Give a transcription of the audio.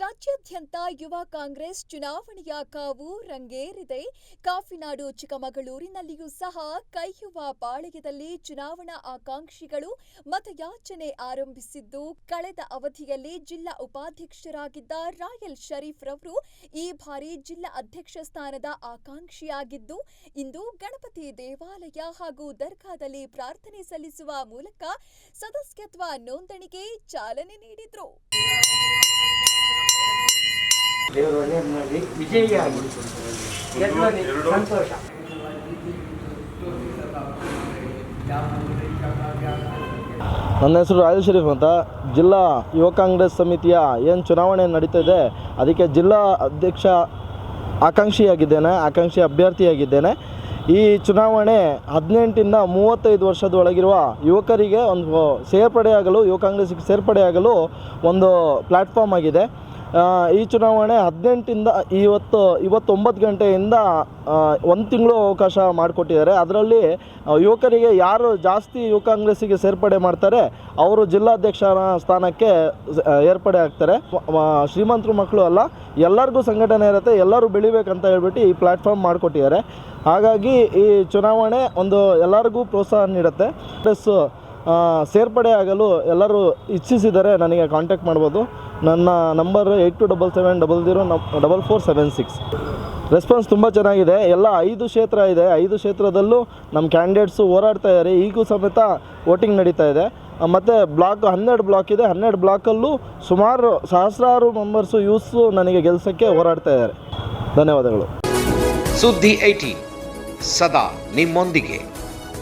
ರಾಜ್ಯಾದ್ಯಂತ ಯುವ ಕಾಂಗ್ರೆಸ್ ಚುನಾವಣೆಯ ಕಾವು ರಂಗೇರಿದೆ. ಕಾಫಿನಾಡು, ಚಿಕ್ಕಮಗಳೂರಿನಲ್ಲಿಯೂ ಸಹ ಕೈಯುವ ಪಾಳೆಯದಲ್ಲಿ ಚುನಾವಣಾ ಆಕಾಂಕ್ಷಿಗಳು ಮತಯಾಚನೆ ಆರಂಭಿಸಿದ್ದು, ಕಳೆದ ಅವಧಿಯಲ್ಲಿ ಜಿಲ್ಲಾ ಉಪಾಧ್ಯಕ್ಷರಾಗಿದ್ದ ರಾಯಲ್ ಶರೀಫ್ ರವರು ಈ ಬಾರಿ ಜಿಲ್ಲಾ ಅಧ್ಯಕ್ಷ ಸ್ಥಾನದ ಆಕಾಂಕ್ಷಿಯಾಗಿದ್ದು, ಇಂದು ಗಣಪತಿ ದೇವಾಲಯ ಹಾಗೂ ದರ್ಗಾದಲ್ಲಿ ಪ್ರಾರ್ಥನೆ ಸಲ್ಲಿಸುವ ಮೂಲಕ ಸದಸ್ಯತ್ವ ನೋಂದಣಿಗೆ ಚಾಲನೆ ನೀಡಿದ್ರು. ದೇವರು ಒಳ್ಳೆಯದು ಮಾಡಿ ವಿಜಯಿಯಾಗಿ ಸಂತೋಷ. ನನ್ನ ಹೆಸರು ರಾಯಲ್ ಶರೀಫ್ ಅಂತ. ಜಿಲ್ಲಾ ಯುವ ಕಾಂಗ್ರೆಸ್ ಸಮಿತಿಯ ಏನು ಚುನಾವಣೆ ನಡೀತಾ ಇದೆ ಅದಕ್ಕೆ ಜಿಲ್ಲಾ ಅಧ್ಯಕ್ಷ ಆಕಾಂಕ್ಷಿಯಾಗಿದ್ದೇನೆ ಆಕಾಂಕ್ಷಿ ಅಭ್ಯರ್ಥಿಯಾಗಿದ್ದೇನೆ. ಈ ಚುನಾವಣೆ ಹದಿನೆಂಟಿಂದ ಮೂವತ್ತೈದು ವರ್ಷದೊಳಗಿರುವ ಯುವಕರಿಗೆ ಒಂದು ಸೇರ್ಪಡೆಯಾಗಲು ಯುವ ಕಾಂಗ್ರೆಸ್ಗೆ ಸೇರ್ಪಡೆಯಾಗಲು ಒಂದು ಪ್ಲ್ಯಾಟ್ಫಾರ್ಮ್ ಆಗಿದೆ. ಈ ಚುನಾವಣೆ ಹದಿನೆಂಟಿಂದ ಇವತ್ತು, ಇವತ್ತೊಂಬತ್ತು ಗಂಟೆಯಿಂದ ಒಂದು ತಿಂಗಳು ಅವಕಾಶ ಮಾಡಿಕೊಟ್ಟಿದ್ದಾರೆ. ಅದರಲ್ಲಿ ಯುವಕರಿಗೆ ಯಾರು ಜಾಸ್ತಿ ಯುವ ಕಾಂಗ್ರೆಸ್ಸಿಗೆ ಸೇರ್ಪಡೆ ಮಾಡ್ತಾರೆ, ಅವರು ಜಿಲ್ಲಾಧ್ಯಕ್ಷರ ಸ್ಥಾನಕ್ಕೆ ಏರ್ಪಡೆ ಆಗ್ತಾರೆ. ಶ್ರೀಮಂತರು ಮಕ್ಕಳು ಅಲ್ಲ, ಎಲ್ಲರಿಗೂ ಸಂಘಟನೆ ಇರುತ್ತೆ, ಎಲ್ಲರೂ ಬೆಳಿಬೇಕಂತ ಹೇಳ್ಬಿಟ್ಟು ಈ ಪ್ಲ್ಯಾಟ್ಫಾರ್ಮ್ ಮಾಡಿಕೊಟ್ಟಿದ್ದಾರೆ. ಹಾಗಾಗಿ ಈ ಚುನಾವಣೆ ಒಂದು ಎಲ್ಲರಿಗೂ ಪ್ರೋತ್ಸಾಹ ನೀಡುತ್ತೆ. ಪ್ಲಸ್ ಸೇರ್ಪಡೆ ಆಗಲು ಎಲ್ಲರೂ ಇಚ್ಛಿಸಿದರೆ ನನಗೆ ಕಾಂಟ್ಯಾಕ್ಟ್ ಮಾಡ್ಬೋದು. ನನ್ನ number eight two double seven double zero double four seven six response ತುಂಬ ಚೆನ್ನಾಗಿದೆ. ಎಲ್ಲ ಐದು ಕ್ಷೇತ್ರ ಇದೆ. ಐದು ಕ್ಷೇತ್ರದಲ್ಲೂ ನಮ್ಮ ಕ್ಯಾಂಡಿಡೇಟ್ಸು ಹೋರಾಡ್ತಾ ಇದ್ದಾರೆ ಈಗೂ ಸಮೇತ ವೋಟಿಂಗ್ ನಡೀತಾ ಇದೆ. ಮತ್ತು ಬ್ಲಾಕ್ ಹನ್ನೆರಡು ಬ್ಲಾಕ್ ಇದೆ. ಹನ್ನೆರಡು ಬ್ಲಾಕಲ್ಲೂ ಸುಮಾರು ಸಹಸ್ರಾರು ಮೆಂಬರ್ಸು ಯೂತ್ಸು ನನಗೆ ಗೆಲ್ಸೋಕ್ಕೆ ಹೋರಾಡ್ತಾ ಇದ್ದಾರೆ ಧನ್ಯವಾದಗಳು. ಸುದ್ದಿ ಏಯ್ಟಿ ಸದಾ ನಿಮ್ಮೊಂದಿಗೆ.